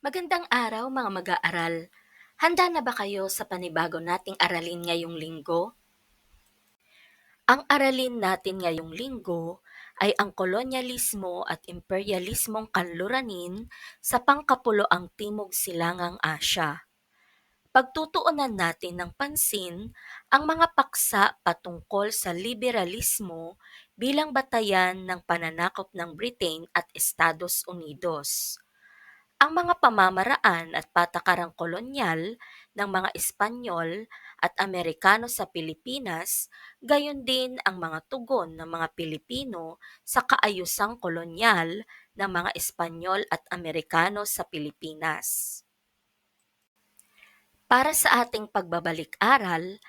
Magandang araw mga mag-aaral. Handa na ba kayo sa panibago nating aralin ngayong linggo? Ang aralin natin ngayong linggo ay ang kolonyalismo at imperialismong kanluranin sa pangkapuluang Timog Silangang Asya. Pagtutuunan natin ng pansin ang mga paksa patungkol sa liberalismo bilang batayan ng pananakop ng Britain at Estados Unidos. Ang mga pamamaraan at patakarang kolonyal ng mga Espanyol at Amerikano sa Pilipinas, gayon din ang mga tugon ng mga Pilipino sa kaayusang kolonyal ng mga Espanyol at Amerikano sa Pilipinas. Para sa ating pagbabalik-aral,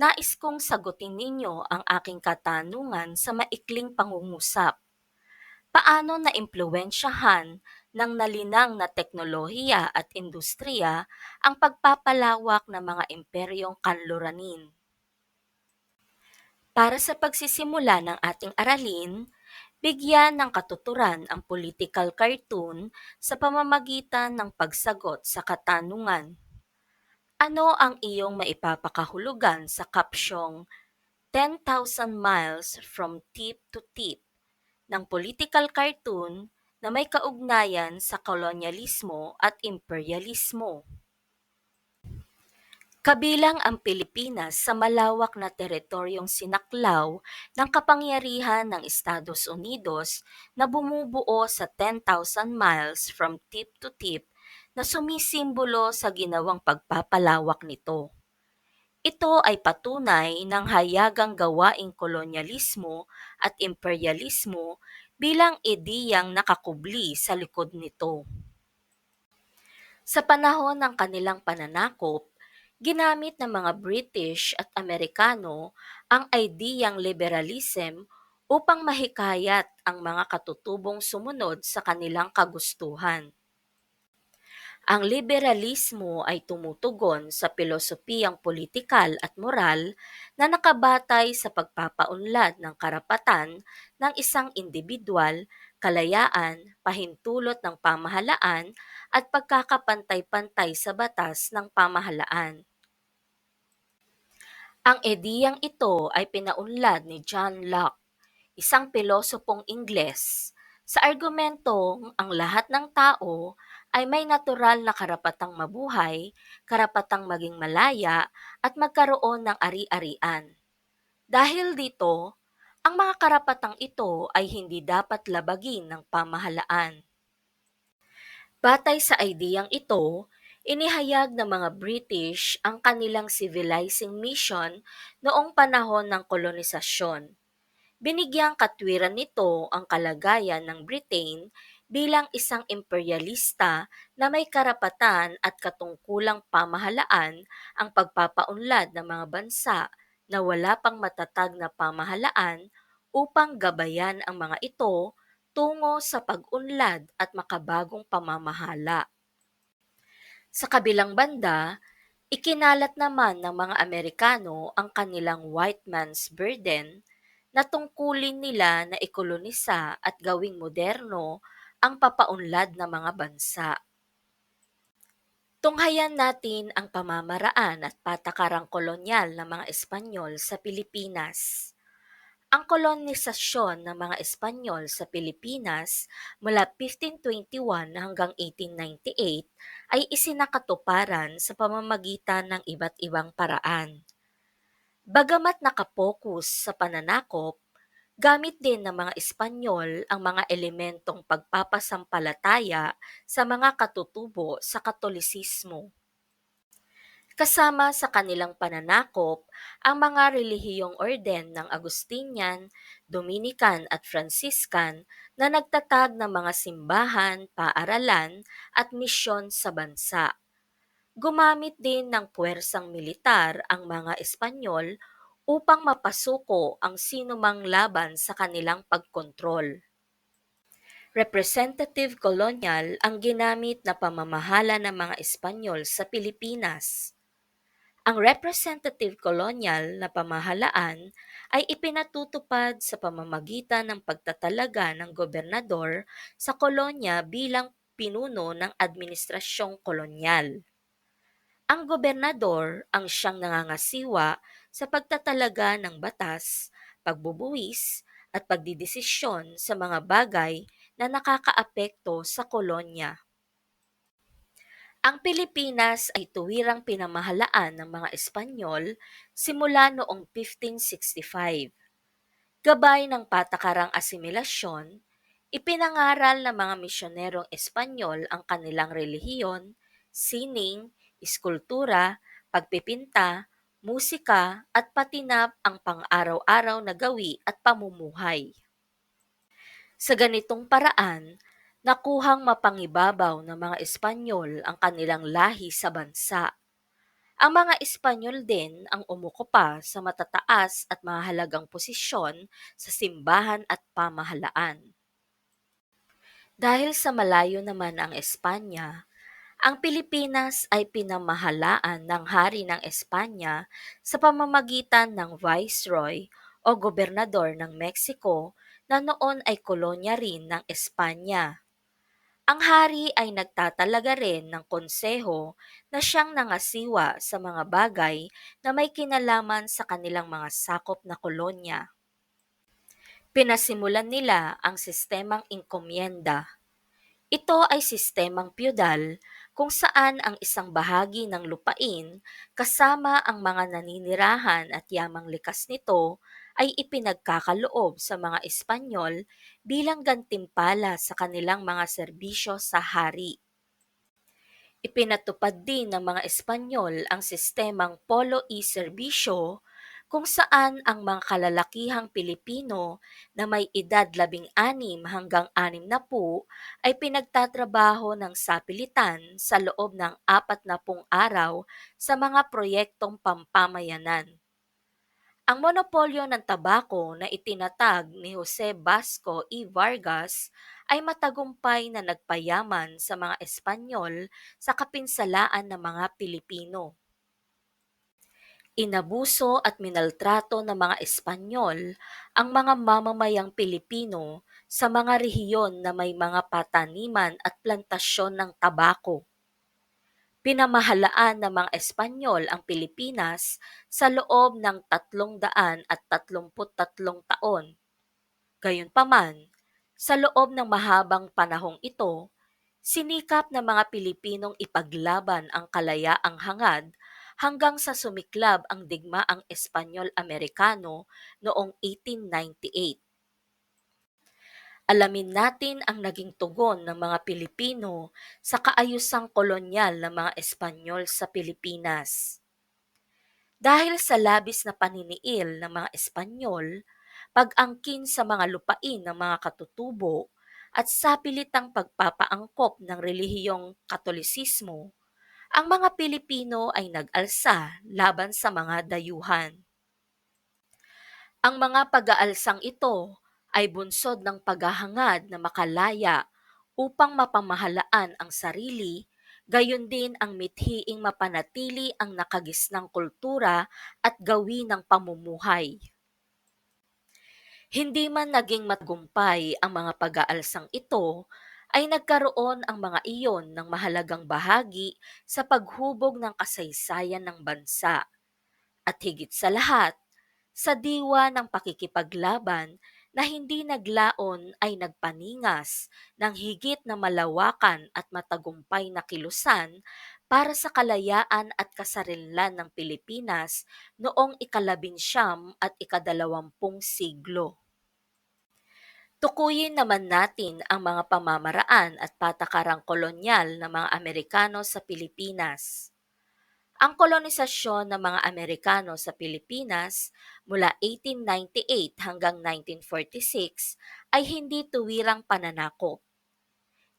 nais kong sagutin ninyo ang aking katanungan sa maikling pangungusap. Paano naimpluwensyahan ng nalinang na teknolohiya at industriya ang pagpapalawak ng mga imperyong kanluranin? Para sa pagsisimula ng ating aralin, bigyan ng katuturan ang political cartoon sa pamamagitan ng pagsagot sa katanungan. Ano ang iyong maipapakahulugan sa kapsyong 10,000 miles from tip to tip ng political cartoon na may kaugnayan sa kolonyalismo at imperialismo? Kabilang ang Pilipinas sa malawak na teritoryong sinaklaw ng kapangyarihan ng Estados Unidos na bumubuo sa 10,000 miles from tip to tip na sumisimbolo sa ginawang pagpapalawak nito. Ito ay patunay ng hayagang gawaing kolonyalismo at imperialismo bilang ideyang nakakubli sa likod nito. Sa panahon ng kanilang pananakop, ginamit ng mga British at Amerikano ang ideyang liberalism upang mahikayat ang mga katutubong sumunod sa kanilang kagustuhan. Ang liberalismo ay tumutugon sa pilosopiyang politikal at moral na nakabatay sa pagpapaunlad ng karapatan ng isang individual, kalayaan, pahintulot ng pamahalaan at pagkakapantay-pantay sa batas ng pamahalaan. Ang ideyang ito ay pinaunlad ni John Locke, isang pilosopong Ingles, sa argumentong ang lahat ng tao ay may natural na karapatang mabuhay, karapatang maging malaya, at magkaroon ng ari-arian. Dahil dito, ang mga karapatang ito ay hindi dapat labagin ng pamahalaan. Batay sa ideyang ito, inihayag ng mga British ang kanilang civilizing mission noong panahon ng kolonisasyon. Binigyang katwiran nito ang kalagayan ng Britain bilang isang imperialista na may karapatan at katungkulang pamahalaan ang pagpapaunlad ng mga bansa na wala pang matatag na pamahalaan upang gabayan ang mga ito tungo sa pag-unlad at makabagong pamamahala. Sa kabilang banda, ikinalat naman ng mga Amerikano ang kanilang white man's burden na tungkulin nila na ikolonisa at gawing moderno ang papaunlad ng mga bansa. Tunghayan natin ang pamamaraan at patakarang kolonyal ng mga Espanyol sa Pilipinas. Ang kolonisasyon ng mga Espanyol sa Pilipinas mula 1521 hanggang 1898 ay isinakatuparan sa pamamagitan ng iba't ibang paraan. Bagamat nakapokus sa pananakop, gamit din ng mga Espanyol ang mga elementong pagpapasampalataya sa mga katutubo sa Katolisismo. Kasama sa kanilang pananakop ang mga relihiyong orden ng Agustinian, Dominican at Franciscan na nagtatag ng mga simbahan, paaralan at misyon sa bansa. Gumamit din ng puwersang militar ang mga Espanyol upang mapasuko ang sinumang laban sa kanilang pagkontrol. Representative colonial ang ginamit na pamamahala ng mga Espanyol sa Pilipinas. Ang representative colonial na pamahalaan ay ipinatutupad sa pamamagitan ng pagtatalaga ng gobernador sa kolonya bilang pinuno ng administrasyong kolonyal. Ang gobernador ang siyang nangangasiwa sa pagtatalaga ng batas, pagbubuwis, at pagdidesisyon sa mga bagay na nakakaapekto sa kolonya. Ang Pilipinas ay tuwirang pinamahalaan ng mga Espanyol simula noong 1565. Gabay ng patakarang asimilasyon, ipinangaral ng mga misyonerong Espanyol ang kanilang relihiyon, sining, iskultura, pagpipinta, musika at patinap ang pang-araw-araw na gawi at pamumuhay. Sa ganitong paraan, nakuhang mapangibabaw ng mga Espanyol ang kanilang lahi sa bansa. Ang mga Espanyol din ang umukupa sa matataas at mahalagang posisyon sa simbahan at pamahalaan. Dahil sa malayo naman ang Espanya, ang Pilipinas ay pinamahalaan ng Hari ng Espanya sa pamamagitan ng Viceroy o Gobernador ng Mexico na noon ay kolonya rin ng Espanya. Ang hari ay nagtatalaga rin ng konseho na siyang nangasiwa sa mga bagay na may kinalaman sa kanilang mga sakop na kolonya. Pinasimulan nila ang sistemang inkomyenda. Ito ay sistemang pyudal kung saan ang isang bahagi ng lupain kasama ang mga naninirahan at yamang likas nito ay ipinagkakaloob sa mga Espanyol bilang gantimpala sa kanilang mga serbisyo sa hari. Ipinatupad din ng mga Espanyol ang sistemang polo e serbisyo kung saan ang mga kalalakihang Pilipino na may edad labing anim hanggang anim na po ay pinagtatrabaho ng sapilitan sa loob ng apat na pung araw sa mga proyektong pampamayanan. Ang monopolyo ng tabako na itinatag ni Jose Basco E. Vargas ay matagumpay na nagpayaman sa mga Espanyol sa kapinsalaan ng mga Pilipino. Inabuso at minaltrato ng mga Espanyol ang mga mamamayang Pilipino sa mga rehiyon na may mga pataniman at plantasyon ng tabako. Pinamahalaan ng mga Espanyol ang Pilipinas sa loob ng tatlong daan at tatlumput tatlong taon. Gayunpaman, sa loob ng mahabang panahong ito, sinikap ng mga Pilipinong ipaglaban ang kalayaang hangad hanggang sa sumiklab ang digmaang Espanyol-Amerikano noong 1898. Alamin natin ang naging tugon ng mga Pilipino sa kaayusang kolonyal ng mga Espanyol sa Pilipinas. Dahil sa labis na paniniil ng mga Espanyol, pag-angkin sa mga lupain ng mga katutubo, at sa pilitang pagpapaangkop ng relihiyong Katolisismo, ang mga Pilipino ay nag-alsa laban sa mga dayuhan. Ang mga pag-aalsang ito ay bunsod ng paghahangad na makalaya upang mapamahalaan ang sarili, gayon din ang mithiing mapanatili ang nakagisnang kultura at gawi ng pamumuhay. Hindi man naging matagumpay ang mga pag-aalsang ito, ay nagkaroon ang mga iyon ng mahalagang bahagi sa paghubog ng kasaysayan ng bansa. At higit sa lahat, sa diwa ng pakikipaglaban na hindi naglaon ay nagpaningas ng higit na malawakan at matagumpay na kilusan para sa kalayaan at kasarinlan ng Pilipinas noong ikalabinsyam at ikadalawampung siglo. Tukuyin naman natin ang mga pamamaraan at patakarang kolonyal ng mga Amerikano sa Pilipinas. Ang kolonisasyon ng mga Amerikano sa Pilipinas mula 1898 hanggang 1946 ay hindi tuwirang pananakop.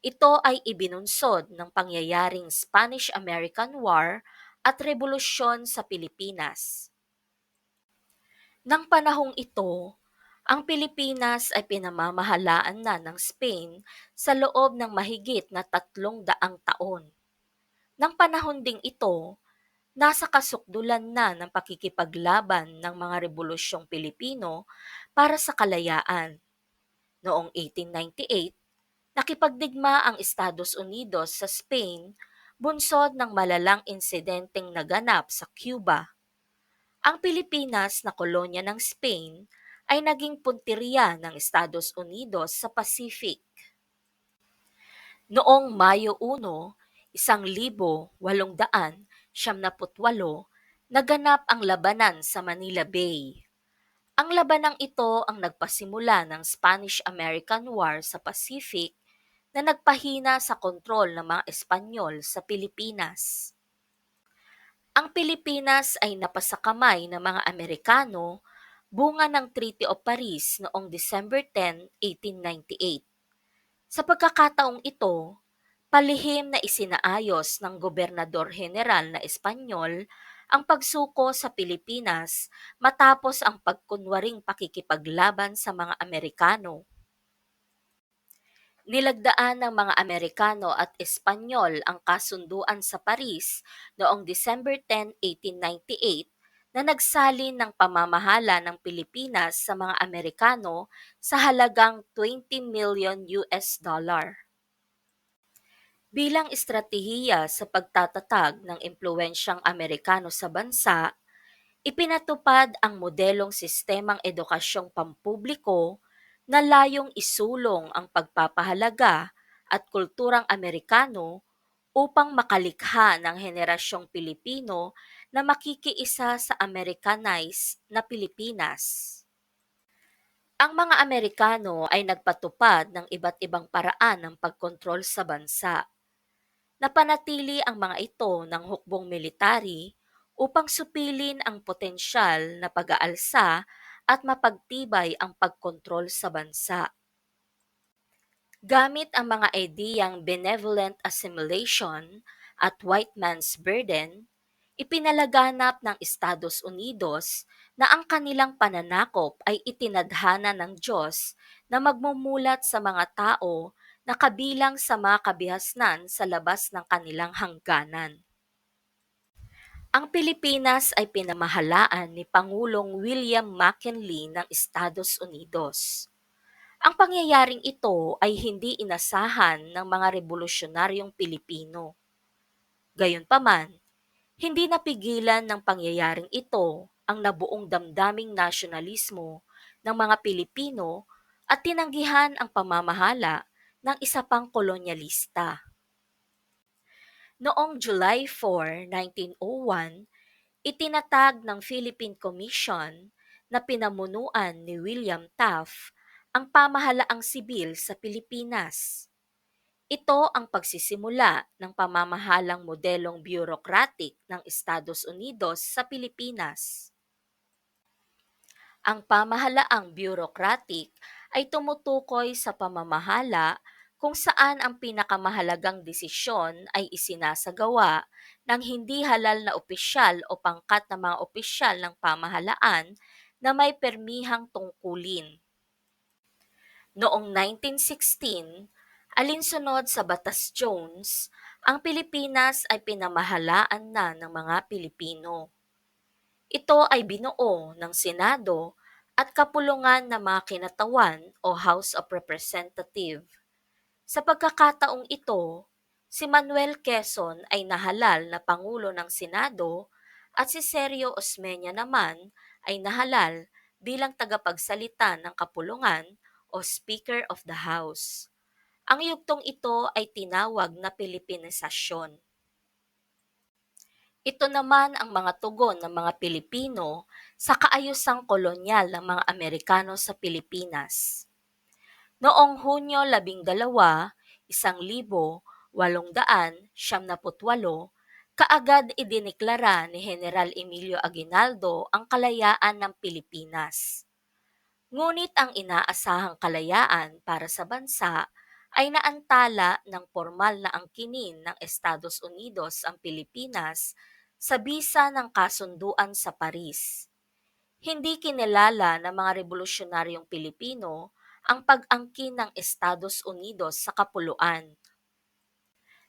Ito ay ibinunsod ng pangyayaring Spanish-American War at Revolusyon sa Pilipinas. Nang panahong ito, ang Pilipinas ay pinamamahalaan na ng Spain sa loob ng mahigit na tatlong daang taon. Nang panahon ding ito, nasa kasukdulan na ng pakikipaglaban ng mga rebolusyong Pilipino para sa kalayaan. Noong 1898, Nakipagdigma ang Estados Unidos sa Spain bunsod ng malalang insidenteng naganap sa Cuba. Ang Pilipinas na kolonya ng Spain ay naging punteriya ng Estados Unidos sa Pacific. Noong Mayo 1, 1878, naganap ang labanan sa Manila Bay. Ang labanang ito ang nagpasimula ng Spanish-American War sa Pacific na nagpahina sa kontrol ng mga Espanyol sa Pilipinas. Ang Pilipinas ay napasakamay ng mga Amerikano bunga ng Treaty of Paris noong December 10, 1898. Sa pagkakataong ito, palihim na isinaayos ng Gobernador General na Espanyol ang pagsuko sa Pilipinas matapos ang pagkunwaring pakikipaglaban sa mga Amerikano. Nilagdaan ng mga Amerikano at Espanyol ang kasunduan sa Paris noong December 10, 1898 na nagsalin ng pamamahala ng Pilipinas sa mga Amerikano sa halagang 20 million US dollar. Bilang estratehiya sa pagtatatag ng impluensyang Amerikano sa bansa, ipinatupad ang modelong sistemang edukasyong pampubliko na layong isulong ang pagpapahalaga at kulturang Amerikano upang makalikha ng henerasyong Pilipino na makikiisa sa Americanized na Pilipinas. Ang mga Amerikano ay nagpatupad ng iba't ibang paraan ng pagkontrol sa bansa. Napanatili ang mga ito ng hukbong military upang supilin ang potensyal na pag-aalsa at mapagtibay ang pagkontrol sa bansa. Gamit ang mga ideyang benevolent assimilation at white man's burden, ipinalaganap ng Estados Unidos na ang kanilang pananakop ay itinadhana ng Diyos na magmumulat sa mga tao na kabilang sa mga kabihasnan sa labas ng kanilang hangganan. Ang Pilipinas ay pinamahalaan ni Pangulong William McKinley ng Estados Unidos. Ang pangyayaring ito ay hindi inasahan ng mga revolusyonaryong Pilipino. Gayunpaman, hindi napigilan ng pangyayaring ito ang nabuong damdaming nasyonalismo ng mga Pilipino at tinanggihan ang pamamahala ng isa pang kolonyalista. Noong July 4, 1901, itinatag ng Philippine Commission na pinamunuan ni William Taft ang pamahalaang sibil sa Pilipinas. Ito ang pagsisimula ng pamamahalang modelong bureaucratic ng Estados Unidos sa Pilipinas. Ang pamahalaang bureaucratic ay tumutukoy sa pamamahala kung saan ang pinakamahalagang desisyon ay isinasagawa ng hindi halal na opisyal o pangkat na mga opisyal ng pamahalaan na may permihang tungkulin. Noong 1916, alinsunod sa Batas Jones, ang Pilipinas ay pinamahalaan na ng mga Pilipino. Ito ay binuo ng Senado at kapulungan ng mga kinatawan o House of Representative. Sa pagkakataong ito, si Manuel Quezon ay nahalal na Pangulo ng Senado at si Sergio Osmeña naman ay nahalal bilang tagapagsalita ng kapulungan o Speaker of the House. Ang yugtong ito ay tinawag na Pilipinisasyon. Ito naman ang mga tugon ng mga Pilipino sa kaayusang kolonyal ng mga Amerikano sa Pilipinas. Noong Hunyo 12, 1878, kaagad idineklara ni General Emilio Aguinaldo ang kalayaan ng Pilipinas. Ngunit ang inaasahang kalayaan para sa bansa ay naantala ng formal na angkinin ng Estados Unidos ang Pilipinas sa bisa ng kasunduan sa Paris. Hindi kinilala ng mga revolusyonaryong Pilipino ang pag-angkin ng Estados Unidos sa kapuluan.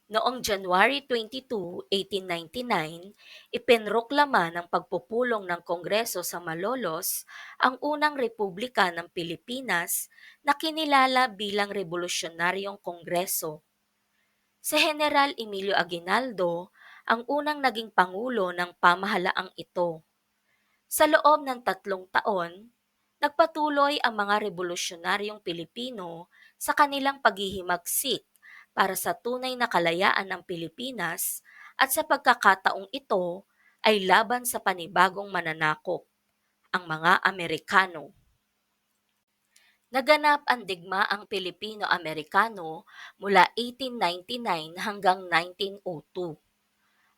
Noong January 22, 1899, ipinroklama ng pagpupulong ng Kongreso sa Malolos ang unang republika ng Pilipinas na kinilala bilang Revolusyonaryong Kongreso. Si General Emilio Aguinaldo ang unang naging pangulo ng pamahalaang ito. Sa loob ng tatlong taon, nagpatuloy ang mga revolusyonaryong Pilipino sa kanilang paghihimagsik para sa tunay na kalayaan ng Pilipinas at sa pagkakataong ito ay laban sa panibagong mananakop, ang mga Amerikano. Naganap ang digmaang Pilipino-Amerikano mula 1899 hanggang 1902.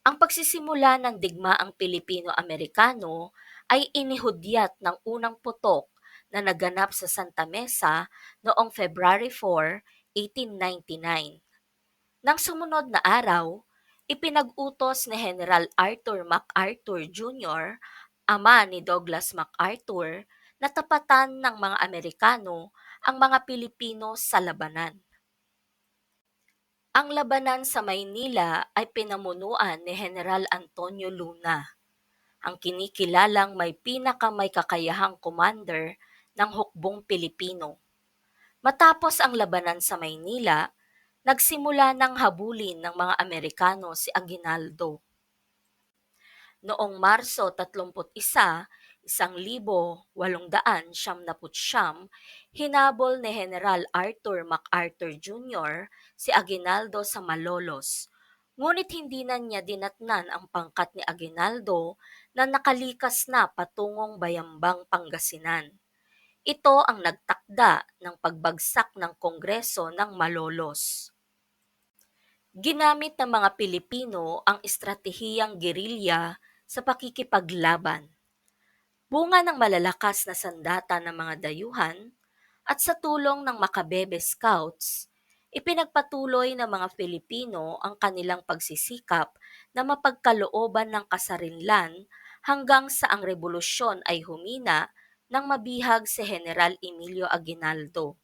Ang pagsisimula ng digmaang Pilipino-Amerikano ay inihudyat ng unang putok na naganap sa Santa Mesa noong February 4, 1899. Nang sumunod na araw, ipinag-utos ni General Arthur MacArthur Jr., ama ni Douglas MacArthur, na tapatan ng mga Amerikano ang mga Pilipino sa labanan. Ang labanan sa Maynila ay pinamunuan ni General Antonio Luna, ang kinikilalang may pinakamay kakayahang commander ng hukbong Pilipino. Matapos ang labanan sa Maynila, nagsimula ng habulin ng mga Amerikano si Aguinaldo. Noong Marso 31, 1879, hinabol ni General Arthur MacArthur Jr. si Aguinaldo sa Malolos. Ngunit hindi na niya dinatnan ang pangkat ni Aguinaldo na nakalikas na patungong Bayambang Pangasinan. Ito ang nagtakda ng pagbagsak ng Kongreso ng Malolos. Ginamit ng mga Pilipino ang estratehiyang gerilya sa pakikipaglaban. Bunga ng malalakas na sandata ng mga dayuhan at sa tulong ng Makabebe Scouts, ipinagpatuloy ng mga Pilipino ang kanilang pagsisikap na mapagkalooban ng kasarinlan hanggang sa ang revolusyon ay humina nang mabihag si General Emilio Aguinaldo.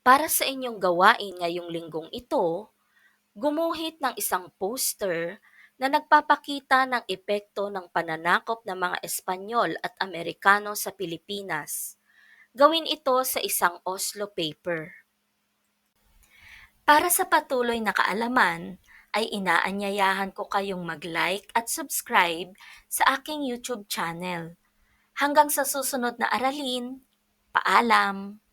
Para sa inyong gawain ngayong linggong ito, gumuhit ng isang poster na nagpapakita ng epekto ng pananakop ng mga Espanyol at Amerikano sa Pilipinas. Gawin ito sa isang Oslo paper. Para sa patuloy na kaalaman, ay inaanyayahan ko kayong mag-like at subscribe sa aking YouTube channel. Hanggang sa susunod na aralin, paalam!